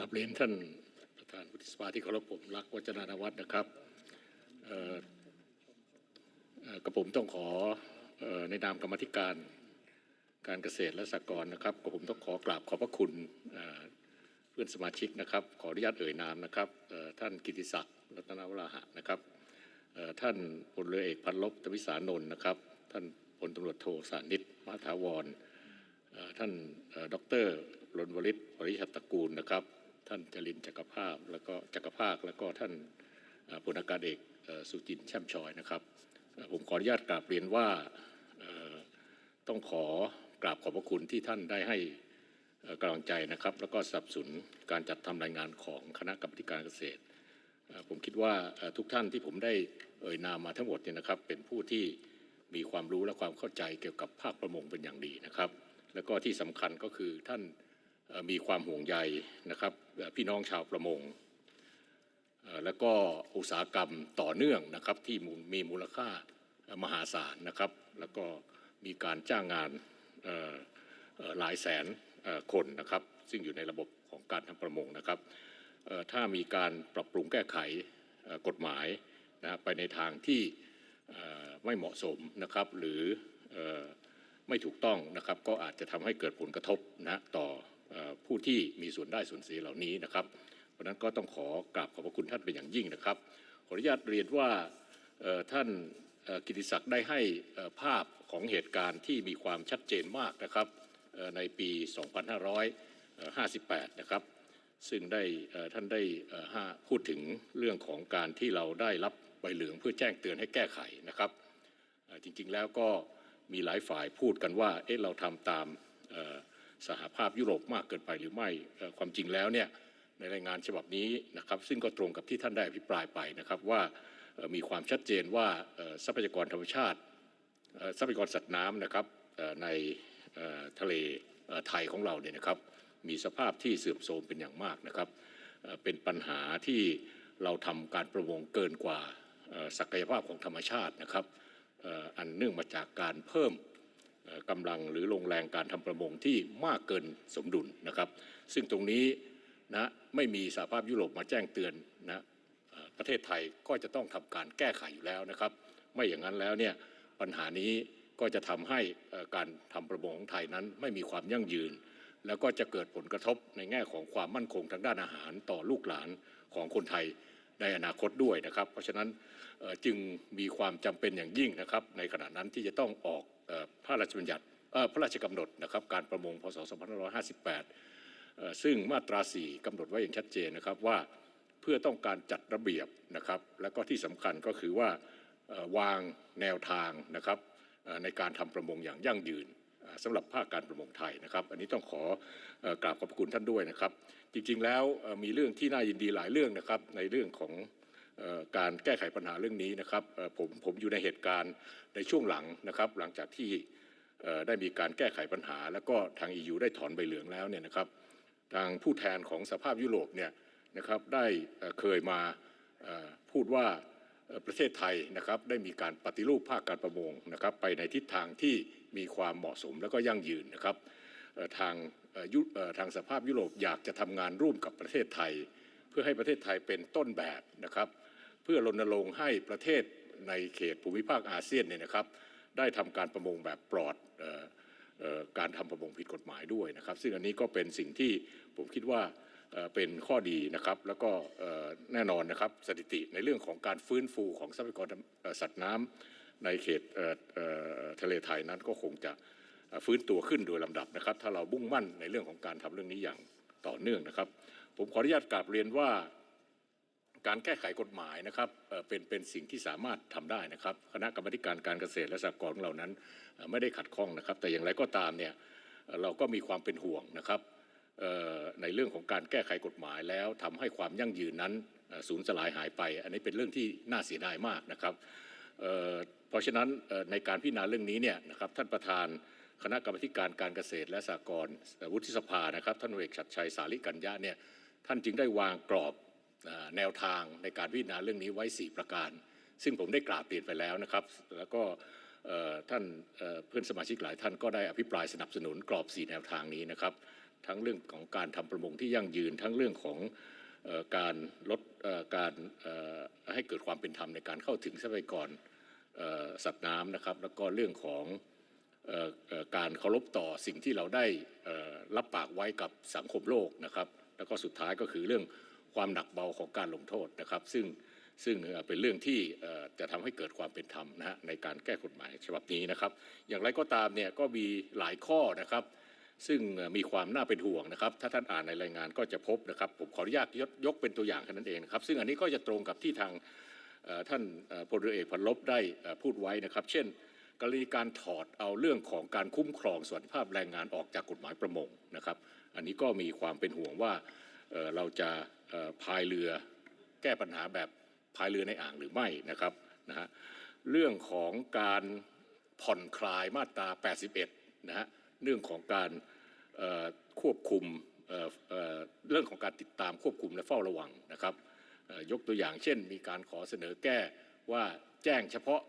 ราบเรียนท่านประธานวุฒิสภาที่เคารพผมรักวัฒนานวัฒน์นะครับกระผมต้องขอออในนามกรรมธิการการเกษตรและสหกรณ์นะครับกระผมต้องขอกราบขอบพระคุณเเพื่อนสมาชิกนะครับ ขออนุญาตเอ่ยนามนะครับท่านกิติศักดิ์รัตนวราหะนะครับท่านพลเรือเอกพันลบตวิสานนท์นะครับ ท่านพลตำรวจโทสานิตมาถาวรท่านดรรณวริศปริชัตตระกูลนะครับ ท่านจรินจักรภาพแล้วก็จักรภาคแล้วก็ท่านเอ่อพลอากาศเอกสุจินแช่มชอยนะครับผมขออนุญาตกราบเรียนว่าต้องขอกราบขอบพระคุณที่ท่านได้ให้กำลังใจนะครับ แล้วก็สนับสนุนการจัดทำรายงานของคณะกรรมการเกษตร ผมคิดว่าทุกท่านที่ผมได้เอ่ยนามมาทั้งหมดเนี่ยนะครับ เป็นผู้ที่มีความรู้และความเข้าใจเกี่ยวกับภาคประมงเป็นอย่างดีนะครับ แล้วก็ที่สำคัญก็คือท่านมีความห่วงใยนะครับ พี่น้องชาวประมง แล้วก็อุตสาหกรรมต่อเนื่องนะครับที่มีมูลค่ามหาศาลนะครับ แล้วก็มีการจ้างงานหลายแสนคนนะครับ ซึ่งอยู่ในระบบของการทำประมงนะครับถ้ามีการปรับปรุงแก้ไขกฎหมายนะไปในทางที่ไม่เหมาะสมนะครับ หรือไม่ถูกต้องนะครับ ก็อาจจะทำให้เกิดผลกระทบนะต่อ ผู้ที่มีส่วนได้ส่วนเสียเหล่านี้นะครับ เพราะนั้นก็ต้องขอกราบขอบพระคุณท่านเป็นอย่างยิ่งนะครับ ขออนุญาตเรียนว่าท่านกิติศักดิ์ได้ให้ภาพของเหตุการณ์ที่มีความชัดเจนมากนะครับในปี 2558 นะครับ ซึ่งได้ท่านได้ห้าพูดถึงเรื่องของการที่เราได้รับใบเหลืองเพื่อแจ้งเตือนให้แก้ไขนะครับ จริงๆแล้วก็มีหลายฝ่ายพูดกันว่าเอ๊ะเราทำตาม สหภาพยุโรปมากเกินไปหรือไม่ความจริงแล้วเนี่ยในรายงานฉบับนี้นะครับ ซึ่งก็ตรงกับที่ท่านได้อภิปรายไปนะครับว่ามีความชัดเจนว่าทรัพยากรธรรมชาติทรัพยากรสัตว์น้ำนะครับในทะเลไทยของเราเนี่ยนะครับ มีสภาพที่เสื่อมโทรมเป็นอย่างมากนะครับ เป็นปัญหาที่เราทำการประมงเกินกว่าศักยภาพของธรรมชาตินะครับ อันเนื่องมาจากการเพิ่ม กำลังหรือลงแรงการทำประมงที่มากเกินสมดุลนะครับ ซึ่งตรงนี้นะไม่มีสหภาพยุโรปมาแจ้งเตือนนะประเทศไทยก็จะต้องทำการแก้ไขอยู่แล้วนะครับ ไม่อย่างนั้นแล้วเนี่ยปัญหานี้ก็จะทำให้การทำประมงของไทยนั้นไม่มีความยั่งยืน แล้วก็จะเกิดผลกระทบในแง่ของความมั่นคงทางด้านอาหารต่อลูกหลานของคนไทยในอนาคตด้วยนะครับ เพราะฉะนั้นจึงมีความจำเป็นอย่างยิ่งนะครับ ในขณะนั้นที่จะต้องออก พระราชบัญญัติพระราชกำหนดนะครับการประมงพศ 2558 ซึ่งมาตรา 4กำหนดไว้อย่างชัดเจนนะครับว่าเพื่อต้องการจัดระเบียบนะครับแล้วก็ที่สำคัญก็คือว่าวางแนวทางนะครับในการทำประมงอย่างยั่งยืนสำหรับภาคการประมงไทยนะครับ อันนี้ต้องขอกราบขอบคุณท่านด้วยนะครับ จริงๆแล้วมีเรื่องที่น่ายินดีหลายเรื่องนะครับในเรื่องของ การแก้ไขปัญหาเรื่องนี้นะครับผมผมอยู่ในเหตุการณ์ในช่วงหลังนะครับ หลังจากที่ได้มีการแก้ไขปัญหา แล้วก็ทาง EU ได้ถอนใบเหลืองแล้วเนี่ยนะครับ ทางผู้แทนของสภาพยุโรปเนี่ยนะครับได้เคยมาพูดว่าประเทศไทยนะครับได้มีการปฏิรูปภาคการประมงนะครับ ไปในทิศทางที่มีความเหมาะสมและก็ยั่งยืนนะครับทางยุทางสภาพยุโรปอยากจะทำงานร่วมกับประเทศไทย เพื่อให้ประเทศไทยเป็นต้นแบบนะครับ เพื่อรณรงค์ให้ประเทศในเขตภูมิภาคอาเซียนเนี่ยนะครับ ได้ทำการประมงแบบปลอดออการทำประมงผิดกฎหมายด้วยนะครับ ซึ่งอันนี้ก็เป็นสิ่งที่ผมคิดว่าเป็นข้อดีนะครับ แล้วก็แน่นอนนะครับสถิติในเรื่องของการฟื้นฟูของทรัพยากรสัตว์น้ำในเขตเทะเลไทยนั้นก็คงจะฟื้นตัวขึ้นโดยลำดับนะครับ ถ้าเรามุ่งมั่นในเรื่องของการทำเรื่องนี้อย่างต่อเนื่องนะครับ ผมขออนุญาตกราบเรียนว่า การแก้ไขกฎหมายนะครับเป็นเป็นสิ่งที่สามารถทำได้นะครับ คณะกรรมาธิการการเกษตรและสหกรณ์ของเรานั้นไม่ได้ขัดข้องนะครับ แต่อย่างไรก็ตามเนี่ยเราก็มีความเป็นห่วงนะครับในเรื่องของการแก้ไขกฎหมายแล้วทำให้ความยั่งยืนนั้นสูญสลายหายไป อันนี้เป็นเรื่องที่น่าเสียดายมากนะครับเเพราะฉะนั้นในการพิจารณาเรื่องนี้เนี่ยนะครับท่านประธานคณะกรรมาธิการการเกษตรและสหกรณ์วุฒิสภานะครับท่านเอกชัดชัยสาลิกัญญะเนี่ยท่านจึงได้วางกรอบ แนวทางในการพิจารณาเรื่องนี้ไว้ 4 ประการ ซึ่งผมได้กราบเรียนไปแล้วนะครับ แล้วก็ท่านเพื่อนสมาชิกหลายท่านก็ได้อภิปรายสนับสนุนกรอบ 4 แนวทางนี้นะครับ ทั้งเรื่องของการทำประมงที่ยั่งยืน ทั้งเรื่องของออการลดการให้เกิดความเป็นธรรมในการเข้าถึงทรัพยากรสัตว์น้ำนะครับ แล้วก็เรื่องของออการเคารพต่อสิ่งที่เราได้รับปากไว้กับสังคมโลกนะครับ แล้วก็สุดท้ายก็คือเรื่อง ความหนักเบาของการลงโทษนะครับ ซึ่งซึ่งเป็นเรื่องที่จะทำให้เกิดความเป็นธรรมนะฮะในการแก้กฎหมายฉบับนี้นะครับ อย่างไรก็ตามเนี่ยก็มีหลายข้อนะครับ ซึ่งมีความน่าเป็นห่วงนะครับ ถ้าท่านอ่านในรายงานก็จะพบนะครับ ผมขออนุญาตยกยกเป็นตัวอย่างแค่นั้นเองนะครับ ซึ่งอันนี้ก็จะตรงกับที่ทางท่านพลเรือเอกพันลบได้พูดไว้นะครับ เช่น กรณีการถอดเอาเรื่องของการคุ้มครองสวัสดิภาพแรงงานออกจากกฎหมายประมงนะครับ อันนี้ก็มีความเป็นห่วงว่าเราจะ พายเรือแก้ปัญหาแบบพายเรือในอ่างหรือไม่นะครับนะฮะเรื่องของการผ่อนคลายมาตรา 81 นะฮะเรื่องของการควบคุมเเเรื่องของการติดตามควบคุมและเฝ้าระวังนะครับยกตัวอย่างเช่น มีการขอเสนอแก้ว่าแจ้งเฉพาะ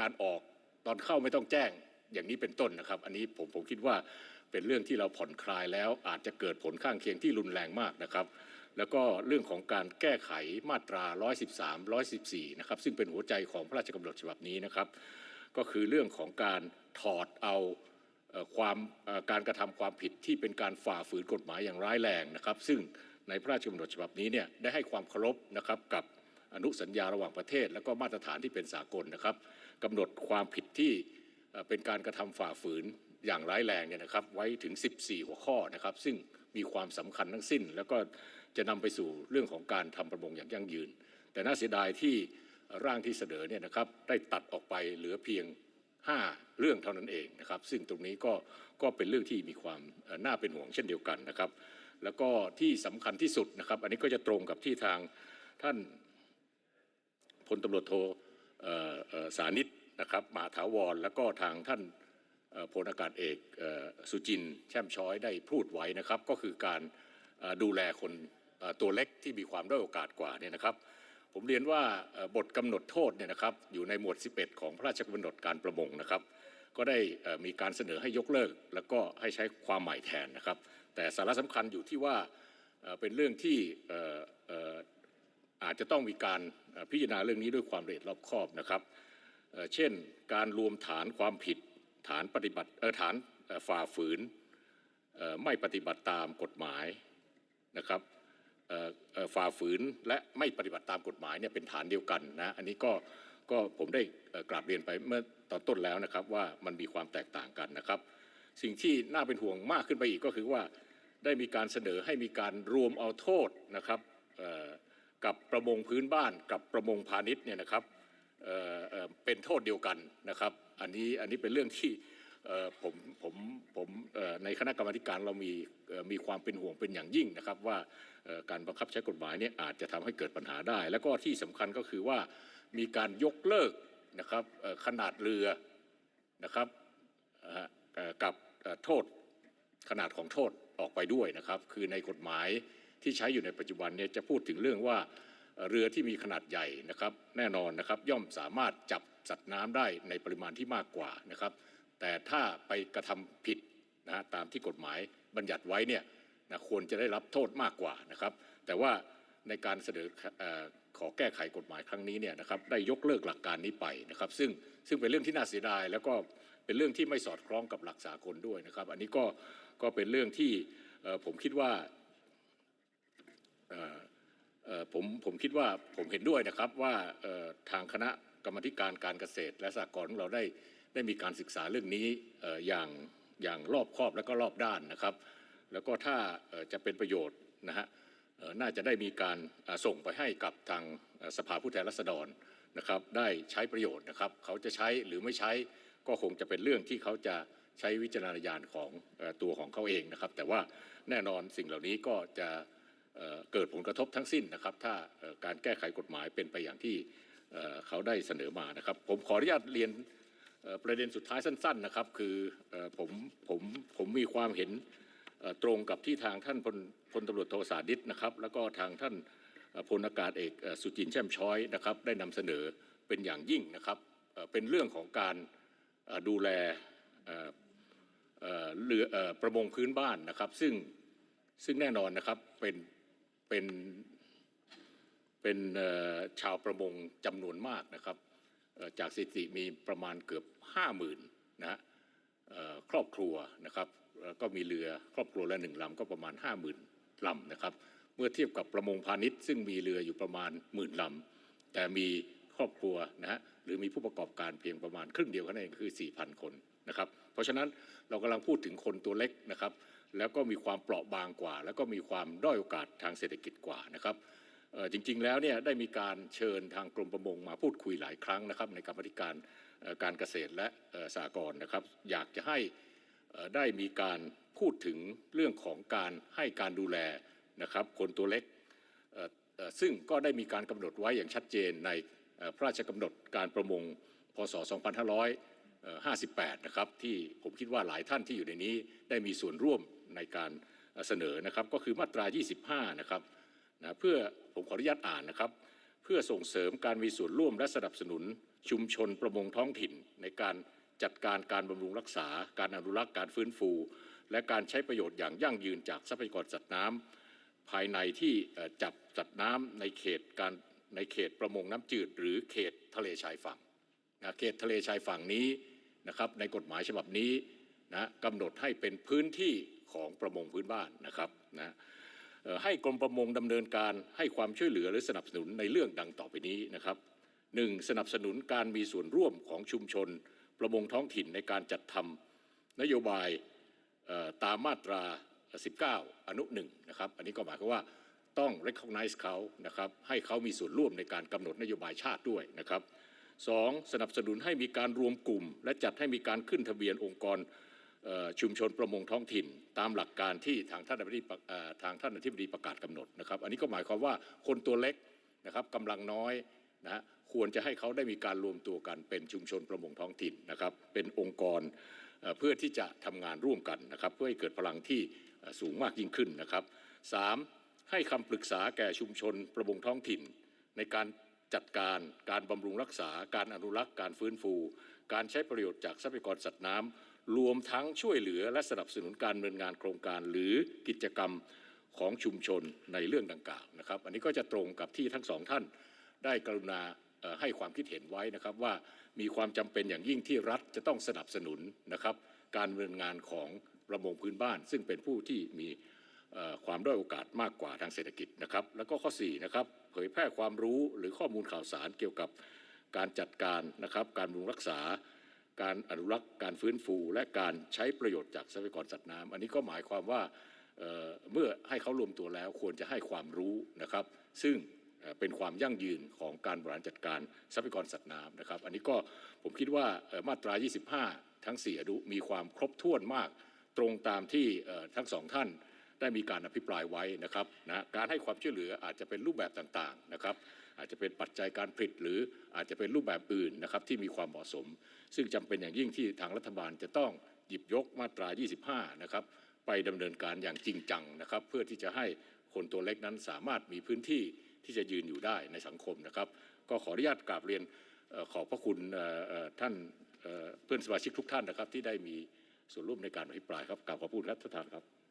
การออกตอนเข้าไม่ต้องแจ้งอย่างนี้เป็นต้นนะครับ อันนี้ผมผมคิดว่าเป็นเรื่องที่เราผ่อนคลายแล้วอาจจะเกิดผลข้างเคียงที่รุนแรงมากนะครับ แล้วก็เรื่องของการแก้ไขมาตรา 113 114 นะครับ ซึ่งเป็นหัวใจของพระราชกำหนดฉบับนี้นะครับ ก็คือเรื่องของการถอดเอาความการกระทำความผิดที่เป็นการฝ่าฝืนกฎหมายอย่างร้ายแรงนะครับ ซึ่งในพระราชกำหนดฉบับนี้เนี่ยได้ให้ความเคารพนะครับกับอนุสัญญาระหว่างประเทศ และก็มาตรฐานที่เป็นสากลนะครับกำหนดความผิดที่เป็นการกระทำฝ่าฝืนอย่างร้ายแรงเนี่ยนะครับ ไว้ถึง 14 หัวข้อนะครับ ซึ่งมีความสำคัญทั้งสิ้น แล้วก็ จะนำไปสู่เรื่องของการทำประมงอย่างยั่งยืน แต่น่าเสียดายที่ร่างที่เสนอเนี่ยนะครับได้ตัดออกไปเหลือเพียง 5 เรื่องเท่านั้นเองนะครับ ซึ่งตรงนี้ก็ก็เป็นเรื่องที่มีความน่าเป็นห่วงเช่นเดียวกันนะครับ แล้วก็ที่สำคัญที่สุดนะครับ อันนี้ก็จะตรงกับที่ทางท่านพลตำรวจโทสานิตนะครับมหาถาวรแล้วก็ทางท่านพลอากาศเอกสุจินแช่มช้อยได้พูดไว้นะครับ ก็คือการดูแลคน ตัวเล็กที่มีความด้อยโอกาสกว่าเนี่ยนะครับ ผมเรียนว่าบทกำหนดโทษเนี่ยนะครับอยู่ในหมวด 11 ของพระราชกำหนดการประมงนะครับ ก็ได้มีการเสนอให้ยกเลิก แล้วก็ให้ใช้ความใหม่แทนนะครับ แต่สาระสำคัญอยู่ที่ว่าเป็นเรื่องที่อาจจะต้องมีการพิจารณาเรื่องนี้ด้วยความละเอียดรอบคอบนะครับ เช่นการรวมฐานความผิดฐานปฏิบัติเออฐานฝ่าฝืนไม่ปฏิบัติตามกฎหมายนะครับ ฝ่าฝืนและไม่ปฏิบัติตามกฎหมายเนี่ยเป็นฐานเดียวกันนะอันนี้ก็ก็ผมได้กราบเรียนไปเมื่อตอนต้นแล้วนะครับว่ามันมีความแตกต่างกันนะครับ สิ่งที่น่าเป็นห่วงมากขึ้นไปอีกก็คือว่าได้มีการเสนอให้มีการรวมเอาโทษนะครับกับประมงพื้นบ้านกับประมงพาณิชย์เนี่ยนะครับเเเป็นโทษเดียวกันนะครับ อันนี้อันนี้เป็นเรื่องที่ ผมผมผมในคณะกรรมการเรามีมีความเป็นห่วงเป็นอย่างยิ่งนะครับ ว่าการบังคับใช้กฎหมายเนี่ยอาจจะทำให้เกิดปัญหาได้ แล้วก็ที่สำคัญก็คือว่ามีการยกเลิกนะครับขนาดเรือนะครับกับโทษขนาดของโทษออกไปด้วยนะครับ คือในกฎหมายที่ใช้อยู่ในปัจจุบันเนี่ยจะพูดถึงเรื่องว่าเอ่อเรือที่มีขนาดใหญ่นะครับ แน่นอนนะครับย่อมสามารถจับสัตว์น้ำได้ในปริมาณที่มากกว่านะครับ แต่ถ้าไปกระทำผิดนะฮะตามที่กฎหมายบัญญัติไว้เนี่ยนะควรจะได้รับโทษมากกว่านะครับ แต่ว่าในการเสนอขอแก้ไขกฎหมายครั้งนี้เนี่ยนะครับได้ยกเลิกหลักการนี้ไปนะครับ ซึ่งซึ่งเป็นเรื่องที่น่าเสียดาย แล้วก็เป็นเรื่องที่ไม่สอดคล้องกับหลักสากลด้วยนะครับ อันนี้ก็ก็เป็นเรื่องที่ผมคิดว่าผมผมคิดว่าผมเห็นด้วยนะครับว่าทางคณะกรรมธิการการเกษตร และสหกรณ์ของเราได้ ได้มีการศึกษาเรื่องนี้อย่างอย่างรอบครอบและก็รอบด้านนะครับ แล้วก็ถ้าจะเป็นประโยชน์นะฮะน่าจะได้มีการส่งไปให้กับทางสภาผู้แทนราษฎรนะครับ ได้ใช้ประโยชน์นะครับ เขาจะใช้หรือไม่ใช้ก็คงจะเป็นเรื่องที่เขาจะใช้วิจารณญาณของตัวของเขาเองนะครับ แต่ว่าแน่นอนสิ่งเหล่านี้ก็จะเกิดผลกระทบทั้งสิ้นนะครับ ถ้าการแก้ไขกฎหมายเป็นไปอย่างที่เขาได้เสนอมานะครับ ผมขออนุญาตเรียน ประเด็นสุดท้ายสั้นๆนะครับ คืออผมผมผมมีความเห็นตรงกับที่ทางท่านพลพลตำรวจโทสาดิตนะครับ แล้วก็ทางท่านพลอากาศเอกสุจินแช่มช้อยนะครับ ได้นำเสนอเป็นอย่างยิ่งนะครับเป็นเรื่องของการดูแลเรือออประมงพื้นบ้านนะครับ ซึ่งซึ่งแน่นอนนะครับเป็นเป็นเป็นชาวประมงจำนวนมากนะครับ จากสถิติมีประมาณเกือบห้าหมื่นนะครอบครัวนะครับแล้วก็มีเรือครอบครัวละหนึ่งลำก็ประมาณห้าหมื่นลำนะครับ เมื่อเทียบกับประมงพาณิชย์ ซึ่งมีเรืออยู่ประมาณหมื่นลำแต่มีครอบครัวนะฮะหรือมีผู้ประกอบการเพียงประมาณครึ่งเดียวแค่นั้นเองคือ 4,000 คนนะครับ เพราะฉะนั้นเรากำลังพูดถึงคนตัวเล็กนะครับ แล้วก็มีความเปราะบางกว่า แล้วก็มีความด้อยโอกาสทางเศรษฐกิจกว่านะครับเจริงๆแล้วเนี่ยได้มีการเชิญทางกรมประมงมาพูดคุยหลายครั้งนะครับ ในกรรมธิการการเกษตรและสหกรนะครับ อยากจะให้ได้มีการพูดถึงเรื่องของการให้การดูแลนะครับ คนตัวเล็กซึ่งก็ได้มีการกำหนดไว้อย่างชัดเจนในพระราชกำหนดการประมงพศ 2558 นะครับ ที่ผมคิดว่าหลายท่านที่อยู่ในนี้ได้มีส่วนร่วมในการเสนอนะครับ ก็คือมาตรา 25 นะครับ นะเพื่อผมขออนุญาตอ่านนะครับ เพื่อส่งเสริมการมีส่วนร่วมและสนับสนุนชุมชนประมงท้องถิ่น ในการจัดการการบำรุงรักษา การอนุรักษ์การฟื้นฟู และการใช้ประโยชน์อย่างยั่งยืนจากทรัพยากรสัตว์น้ำภายในที่จับสัตว์น้ำในเขตการในเขตประมงน้ำจืด หรือเขตทะเลชายฝั่งนะเขตทะเลชายฝั่งนี้นะครับในกฎหมายฉบับนี้นะกำหนดให้เป็นพื้นที่ของประมงพื้นบ้านนะครับนะ ให้กรมประมงดำเนินการให้ความช่วยเหลือหรือสนับสนุนในเรื่องดังต่อไปนี้นะครับหนึ่งสนับสนุนการมีส่วนร่วมของชุมชน ประมงท้องถิ่นในการจัดทำนโยบายตามมาตรา 19 อนุหนึ่งนะครับ อันนี้ก็หมายความว่าต้อง recognize เขานะครับ ให้เขามีส่วนร่วมในการกำหนดนโยบายชาติด้วยนะครับสองสนับสนุนให้มีการรวมกลุ่ม และจัดให้มีการขึ้นทะเบียนองค์กร ชุมชนประมงท้องถิ่น ตามหลักการที่ทางท่านอธิบดีประเอ่อทางท่านอธิบดีประกาศกำหนดนะครับ อันนี้ก็หมายความว่าคนตัวเล็กนะครับกำลังน้อยนะควรจะให้เขาได้มีการรวมตัวกันเป็นชุมชนประมงท้องถิ่นนะครับ เป็นองค์กรเพื่อที่จะทำงานร่วมกันนะครับ เพื่อให้เกิดพลังที่สูงมากยิ่งขึ้นนะครับสามให้คำปรึกษาแก่ชุมชนประมงท้องถิ่น ในการจัดการการบำรุงรักษา การอนุรักษ์ การฟื้นฟู การใช้ประโยชน์จากทรัพยากรสัตว์น้ำ รวมทั้งช่วยเหลือและสนับสนุนการดำเนินงานโครงการหรือกิจกรรมของชุมชนในเรื่องดังกล่าวนะครับ อันนี้ก็จะตรงกับที่ทั้งสองท่านได้กรุณาให้ความคิดเห็นไว้นะครับว่ามีความจำเป็นอย่างยิ่งที่รัฐจะต้องสนับสนุนนะครับ การดำเนินงานของประมงพื้นบ้าน ซึ่งเป็นผู้ที่มีความด้อยโอกาสมากกว่าทางเศรษฐกิจนะครับ แล้วก็ข้อ4นะครับเผยแพร่ความรู้หรือข้อมูลข่าวสารเกี่ยวกับการจัดการนะครับ การบำรุงรักษา การอนุรักษ์การฟื้นฟู และการใช้ประโยชน์จากทรัพยากรสัตว์น้ำอันนี้ก็หมายความว่าเเมื่อให้เขารวมตัวแล้วควรจะให้ความรู้นะครับ ซึ่งเเป็นความยั่งยืนของการบริหารจัดการทรัพยากรสัตว์น้ำนะครับ อันนี้ก็ผมคิดว่ามาตรา 25 ทั้ง4อนุมีความครบถ้วนมากตรงตามที่ทั้งสองท่าน ได้มีการอภิปรายไว้นะครับนะการให้ความช่วยเหลืออาจจะเป็นรูปแบบต่างๆนะครับ อาจจะเป็นปัจจัยการผลิตหรืออาจจะเป็นรูปแบบอื่นนะครับที่มีความเหมาะสม ซึ่งจำเป็นอย่างยิ่งที่ทางรัฐบาลจะต้องหยิบยกมาตรา 25 นะครับไปดำเนินการอย่างจริงจังนะครับ เพื่อที่จะให้คนตัวเล็กนั้นสามารถมีพื้นที่ที่จะยืนอยู่ได้ในสังคมนะครับ ก็ขออนุญาตกราบเรียนขอบพระคุณท่านเพื่อนสมาชิกทุกท่านนะครับ ที่ได้มีส่วนร่วมในการอภิปรายครับกราบขอบพระคุณครับท่านประธานครับ